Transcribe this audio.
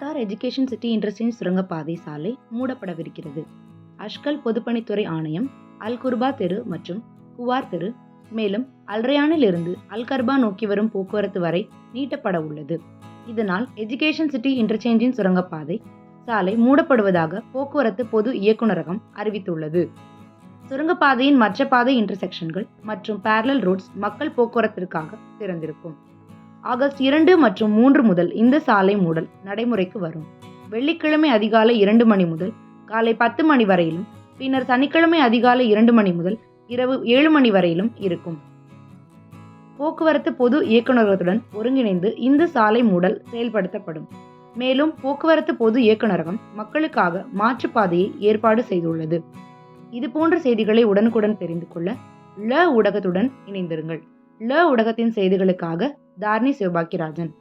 Education city interchange சுரங்கப்பாதை சாலை மூடப்படவிருக்கிறது. அஷ்கல் பொதுப்பணித்துறை ஆணையம் அல் குர்பா தெரு மற்றும் குவார் தெரு மேலும் அல்ரயானிலிருந்து இருந்து அல்கர்பா நோக்கி வரும் போக்குவரத்து வரை நீட்டப்பட உள்ளது. இதனால் எஜுகேஷன் சிட்டி இன்டர்சேஞ்சின் சுரங்கப்பாதை சாலை மூடப்படுவதாக போக்குவரத்து பொது இயக்குநரகம் அறிவித்துள்ளது. சுரங்கப்பாதையின் மற்ற பாதை இன்டர்செக்ஷன்கள் மற்றும் பேரலல் ரோட்ஸ் மக்கள் போக்குவரத்திற்காக திறந்திருக்கும். ஆகஸ்ட் இரண்டு மற்றும் மூன்று முதல் இந்த சாலை மூடல் நடைமுறைக்கு வரும். வெள்ளிக்கிழமை அதிகாலை இரண்டு மணி முதல் காலை பத்து மணி வரையிலும் பின்னர் சனிக்கிழமை அதிகாலை இரண்டு மணி முதல் இரவு ஏழு மணி வரையிலும் இருக்கும். போக்குவரத்து பொது இயக்குநரகத்துடன் ஒருங்கிணைந்து இந்த சாலை மூடல் செயல்படுத்தப்படும். மேலும் போக்குவரத்து பொது இயக்குநரகம் மக்களுக்காக மாற்றுப்பாதையை ஏற்பாடு செய்துள்ளது. இது போன்ற செய்திகளை உடனுக்குடன் தெரிந்து கொள்ள ல ஊடகத்துடன் இணைந்திருங்கள். ல ஊடகத்தின் செய்திகளுக்காக दारनी सेवा के राजन।